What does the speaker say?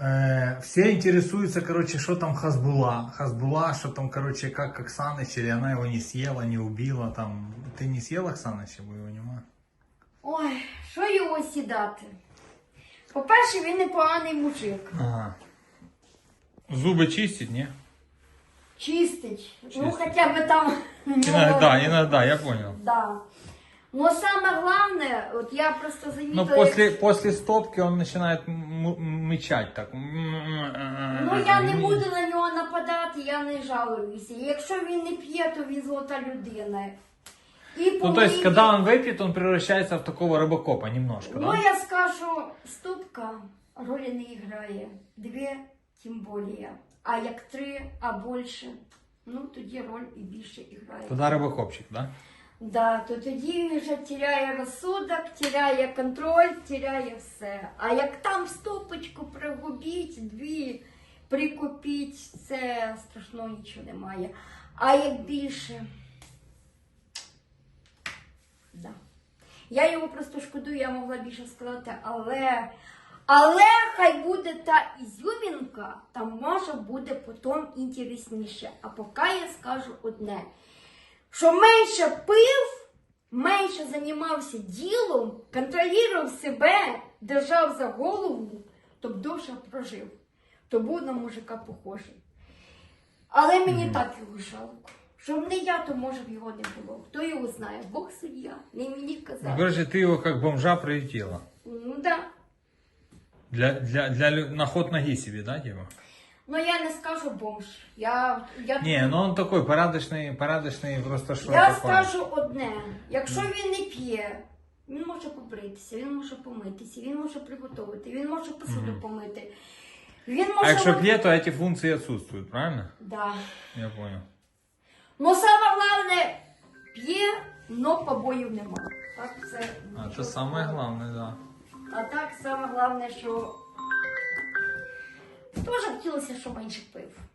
Э, все интересуются, короче, что там Хазбула. Хазбула, что там, короче, как Оксаныч, или она его не съела, не убила, там. Ты не съел Оксаныча, бо его нема? Ой, що його сідати? По-перше, він непоганий мужик. Ага. Зубы чистить, не? Чистить. Ну, Чистить. хоча б там. Иногда, иногда, я понял. Да. Но самое главное, вот я просто заметила... Но после, после стопки он начинает мычать так. Ну я не буду на нього нападати, я не жалуюся. Якщо він не п'є, то він золота людина. І Ну, то есть, когда он выпьет, он превращается в такого робокопа немножко, Ну, да? я скажу, ступка ролі не грає. Дві, тим більше. А як три, а більше, ну тоді роль і більше грає. Тогда робокопчик, да? Да, то тоді він вже теряє розсудок, теряє контроль, теряє все. А як там стопочку пригубіть, дві прикупіть, це страшного нічого немає. А як більше. Да. Я його просто шкодую, я могла більше сказати, але. Але хай буде та ізюмінка, там може буде потім інтересніше. А поки я скажу одне що менше пив, менше займався ділом, контролював себе, держав за голову, то б довше прожив. То був на мужика похожий. Але мені так його жалко. Щоб не я, то може б його не було. Хто його знає? Бог суддя, не мені казати. короче, ты его как бомжа приютила. Ну да. Для, для, для, лю- на ход ноги себе, да, типа? Ну я не скажу бомж. Я, я, Не, ну он такой порядочный, порядочный просто что я такое. скажу одне: якщо він не п'є, він може побритися, він може помитися, він може приготувати, він може посуду помити. Він може. А якщо от- пьет, то эти функции отсутствуют, правильно? Да. Я понял. Ну саме головне, п'є, но побоїв нема. Так це. А, нічого это самое такого. главное, да. А так саме головне, що. Теж хотілося, щоб менше пив.